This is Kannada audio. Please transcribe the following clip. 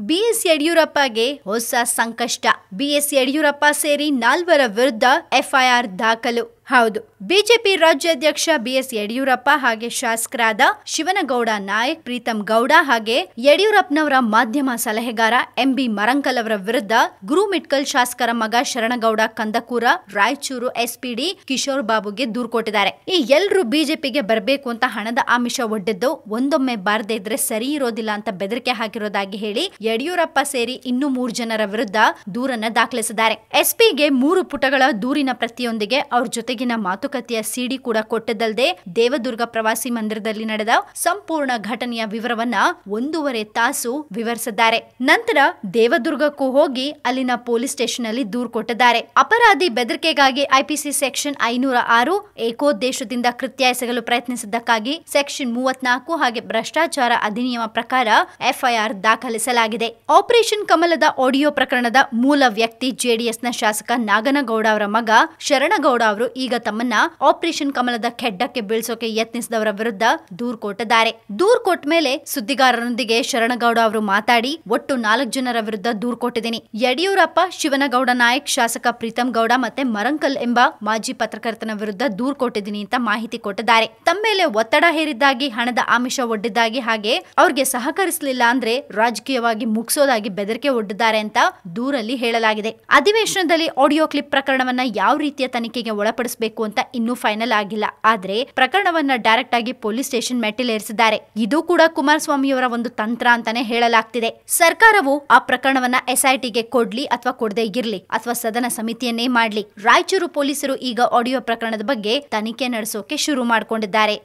ಬಿಎಸ್ ಯಡಿಯೂರಪ್ಪಗೆ ಹೊಸ ಸಂಕಷ್ಟ. ಬಿಎಸ್ ಯಡಿಯೂರಪ್ಪ ಸೇರಿ ನಾಲ್ವರ ವಿರುದ್ಧ ಎಫ್ಐಆರ್ ದಾಖಲು. ಹೌದು. ಬಿಜೆಪಿ ರಾಜ್ಯಾಧ್ಯಕ್ಷ ಬಿಎಸ್ ಯಡಿಯೂರಪ್ಪ ಹಾಗೆ ಶಾಸಕರಾದ ಶಿವನಗೌಡ ನಾಯಕ್, ಪ್ರೀತಂ ಗೌಡ ಹಾಗೆ ಯಡಿಯೂರಪ್ಪನವರ ಮಾಧ್ಯಮ ಸಲಹೆಗಾರ ಎಂಬಿ ಮರಂಕಲ್ ಅವರ ವಿರುದ್ಧ ಗುರುಮಿಟ್ಕಲ್ ಶಾಸಕರ ಮಗ ಶರಣಗೌಡ ಕಂದಕೂರ, ರಾಯಚೂರು ಎಸ್ಪಿಡಿ ಕಿಶೋರ್ ಬಾಬುಗೆ ದೂರು ಕೊಟ್ಟಿದ್ದಾರೆ. ಈ ಎಲ್ರು ಬಿಜೆಪಿಗೆ ಬರಬೇಕು ಅಂತ ಹಣದ ಆಮಿಷ ಒಡ್ಡಿದ್ದು ಒಂದೊಮ್ಮೆ ಬಾರದೇ ಇದ್ರೆ ಸರಿ ಇರೋದಿಲ್ಲ ಅಂತ ಬೆದರಿಕೆ ಹಾಕಿರೋದಾಗಿ ಹೇಳಿ ಯಡಿಯೂರಪ್ಪ ಸೇರಿ ಇನ್ನೂ ಮೂರು ಜನರ ವಿರುದ್ಧ ದೂರನ್ನ ದಾಖಲಿಸಿದ್ದಾರೆ. ಎಸ್ಪಿಗೆ ಮೂರು ಪುಟಗಳ ದೂರಿನ ಪ್ರತಿಯೊಂದಿಗೆ ಅವ್ರ ಜೊತೆಗಿನ ಮಾತುಕತೆಯ ಸಿಡಿ ಕೂಡ ಕೊಟ್ಟದಲ್ಲದೆ ದೇವದುರ್ಗ ಪ್ರವಾಸಿ ಮಂದಿರದಲ್ಲಿ ನಡೆದ ಸಂಪೂರ್ಣ ಘಟನೆಯ ವಿವರವನ್ನ ಒಂದೂವರೆ ತಾಸು ವಿವರಿಸಿದ್ದಾರೆ. ನಂತರ ದೇವದುರ್ಗಕ್ಕೂ ಹೋಗಿ ಅಲ್ಲಿನ ಪೊಲೀಸ್ ಸ್ಟೇಷನ್ ಅಲ್ಲಿ ದೂರು ಕೊಟ್ಟಿದ್ದಾರೆ. ಅಪರಾಧಿ ಬೆದರಿಕೆಗಾಗಿ ಐಪಿಸಿ ಸೆಕ್ಷನ್ ಐನೂರ ಆರು ಏಕೋದ್ದೇಶದಿಂದ ಕೃತ್ಯ ಎಸಗಲು ಪ್ರಯತ್ನಿಸಿದ್ದಕ್ಕಾಗಿ ಸೆಕ್ಷನ್ ಮೂವತ್ನಾಲ್ಕು ಹಾಗೆ ಭ್ರಷ್ಟಾಚಾರ ಅಧಿನಿಯಮ ಪ್ರಕಾರ ಎಫ್ಐಆರ್ ದಾಖಲಿಸಲಾಗಿದೆ. ಆಪರೇಷನ್ ಕಮಲದ ಆಡಿಯೋ ಪ್ರಕರಣದ ಮೂಲ ವ್ಯಕ್ತಿ ಜೆಡಿಎಸ್ನ ಶಾಸಕ ನಾಗನಗೌಡ ಅವರ ಮಗ ಶರಣಗೌಡ ಅವರು ಈಗ ತಮ್ಮನ್ನ ಆಪರೇಷನ್ ಕಮಲದ ಖೆಡ್ಡಕ್ಕೆ ಬೀಳ್ಸೋಕೆ ಯತ್ನಿಸಿದವರ ವಿರುದ್ಧ ದೂರ್ ಕೊಟ್ಟಿದ್ದಾರೆ ದೂರ್ ಕೊಟ್ಟ ಮೇಲೆ ಸುದ್ದಿಗಾರರೊಂದಿಗೆ ಶರಣಗೌಡ ಅವರು ಮಾತಾಡಿ, ಒಟ್ಟು ನಾಲ್ಕು ಜನರ ವಿರುದ್ಧ ದೂರ್ ಕೊಟ್ಟಿದ್ದೀನಿ ಯಡಿಯೂರಪ್ಪ, ಶಿವನಗೌಡ ನಾಯಕ್, ಶಾಸಕ ಪ್ರೀತಂ ಗೌಡ ಮತ್ತೆ ಮರಂಕಲ್ ಎಂಬ ಮಾಜಿ ಪತ್ರಕರ್ತನ ವಿರುದ್ಧ ದೂರ್ ಕೊಟ್ಟಿದ್ದೀನಿ ಅಂತ ಮಾಹಿತಿ ಕೊಟ್ಟಿದ್ದಾರೆ. ತಮ್ಮ ಮೇಲೆ ಒತ್ತಡ ಹೇರಿದ್ದಾಗಿ, ಹಣದ ಆಮಿಷ ಒಡ್ಡಿದ್ದಾಗಿ ಹಾಗೆ ಅವ್ರಿಗೆ ಸಹಕರಿಸಲಿಲ್ಲ ಅಂದ್ರೆ ರಾಜಕೀಯವಾಗಿ ಮುಗಿಸೋದಾಗಿ ಬೆದರಿಕೆ ಒಡ್ಡಿದ್ದಾರೆ ಅಂತ ದೂರಲ್ಲಿ ಹೇಳಲಾಗಿದೆ. ಅಧಿವೇಶನದಲ್ಲಿ ಆಡಿಯೋ ಕ್ಲಿಪ್ ಪ್ರಕರಣವನ್ನ ಯಾವ ರೀತಿಯ ತನಿಖೆಗೆ ಒಳಪಡಿಸಬೇಕು ಅಂತ ಇನ್ನೂ ಫೈನಲ್ ಆಗಿಲ್ಲ. ಆದ್ರೆ ಪ್ರಕರಣವನ್ನ ಡೈರೆಕ್ಟ್ ಆಗಿ ಪೊಲೀಸ್ ಸ್ಟೇಷನ್ ಮೆಟ್ಟಿಲೇರಿಸಿದ್ದಾರೆ. ಇದು ಕೂಡ ಕುಮಾರಸ್ವಾಮಿಯವರ ಒಂದು ತಂತ್ರ ಅಂತಾನೆ ಹೇಳಲಾಗ್ತಿದೆ. ಸರ್ಕಾರವು ಆ ಪ್ರಕರಣವನ್ನ ಎಸ್ಐಟಿಗೆ ಕೊಡ್ಲಿ ಅಥವಾ ಕೊಡದೆ ಇರ್ಲಿ ಅಥವಾ ಸದನ ಸಮಿತಿಯನ್ನೇ ಮಾಡ್ಲಿ. ರಾಯಚೂರು ಪೊಲೀಸರು ಈಗ ಆಡಿಯೋ ಪ್ರಕರಣದ ಬಗ್ಗೆ ತನಿಖೆ ನಡೆಸೋಕೆ ಶುರು ಮಾಡಿಕೊಂಡಿದ್ದಾರೆ.